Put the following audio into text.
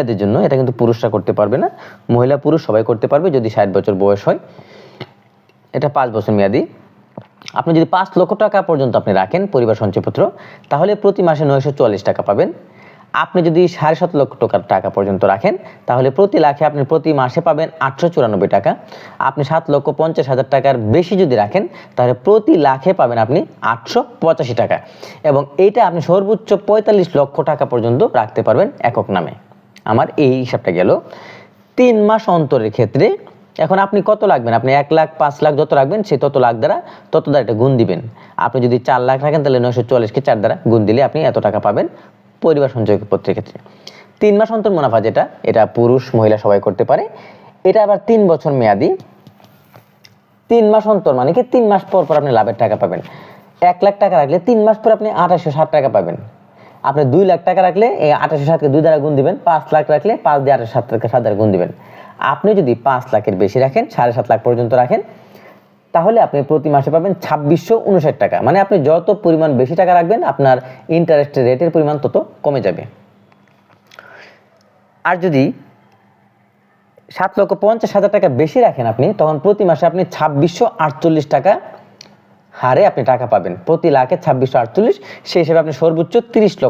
মহিলাদের জন্য এটা কিন্তু পুরুষরা করতে পারবে না, মহিলা পুরুষ সবাই করতে পারবে যদি ষাট বছর বয়স হয়। এটা পাঁচ বছর মেয়াদি। আপনি যদি পাঁচ লক্ষ টাকা পর্যন্ত আপনি রাখেন পরিবার সঞ্চয়পত্র তাহলে প্রতি মাসে নয়শো চুয়াল্লিশ টাকা পাবেন। আপনি যদি সাড়ে সাত লক্ষ টাকার টাকা পর্যন্ত রাখেন, তাহলে প্রতি লাখে আপনি প্রতি মাসে পাবেন আটশো চুরানব্বই টাকা। আপনি সাত লক্ষ পঞ্চাশ হাজার টাকার বেশি যদি রাখেন, তাহলে প্রতি লাখে পাবেন আপনি আটশো পঁচাশি টাকা। এবং এইটা আপনি সর্বোচ্চ পঁয়তাল্লিশ লক্ষ টাকা পর্যন্ত রাখতে পারবেন একক নামে। আমার এই হিসাবটা গেল। তিন মাস অন্তরের ক্ষেত্রে এখন আপনি কত লাগবেন? আপনি এক লাখ, পাঁচ লাখ যত রাখবেন, সে তত লাখ দ্বারা তত দ্বারা এটা গুণ দিবেন। আপনি যদি চার লাখ রাখেন, তাহলে নয়শো চুয়াল্লিশকে চার দ্বারা গুণ দিলে আপনি এত টাকা পাবেন পরিবার সঞ্চয় পত্রের ক্ষেত্রে। তিন মাস অন্তর মুনাফা যেটা, এটা পুরুষ, মহিলা সবাই করতে পারে। এটা আবার তিন বছর মেয়াদি। তিন মাস অন্তর মানে কি? তিন মাস পর পর আপনি লাভের টাকা পাবেন। এক লাখ টাকা রাখলে তিন মাস পর আপনি আঠাশশো ষাট টাকা পাবেন। আপনি দুই লাখ টাকা রাখলে এই আঠাশশো ষাটকে দুই দ্বারা গুণ দিবেন, পাঁচ লাখ রাখলে পাঁচ দিয়ে আঠাশ টাকা সাত দ্বারা গুণ দিবেন। আপনি যদি পাঁচ লাখের বেশি রাখেন, সাড়ে সাত লাখ পর্যন্ত রাখেন, তাহলে আপনি প্রতি মাসে পাবেন ছাব্বিশশো উনষাট টাকা। মানে আপনি যত পরিমাণ বেশি টাকা রাখবেন, আপনার ইন্টারেস্টের রেটের পরিমাণ তত কমে যাবে। আর যদি সাত লক্ষ পঞ্চাশ হাজার টাকা বেশি রাখেন আপনি, তখন প্রতি মাসে আপনি ছাব্বিশশো আটচল্লিশ টাকা হারে আপনি টাকা পাবেন। প্রতি লাখে ছাব্বিশশো আটচল্লিশ, সেই হিসেবে আপনি সর্বোচ্চ তিরিশ লক্ষ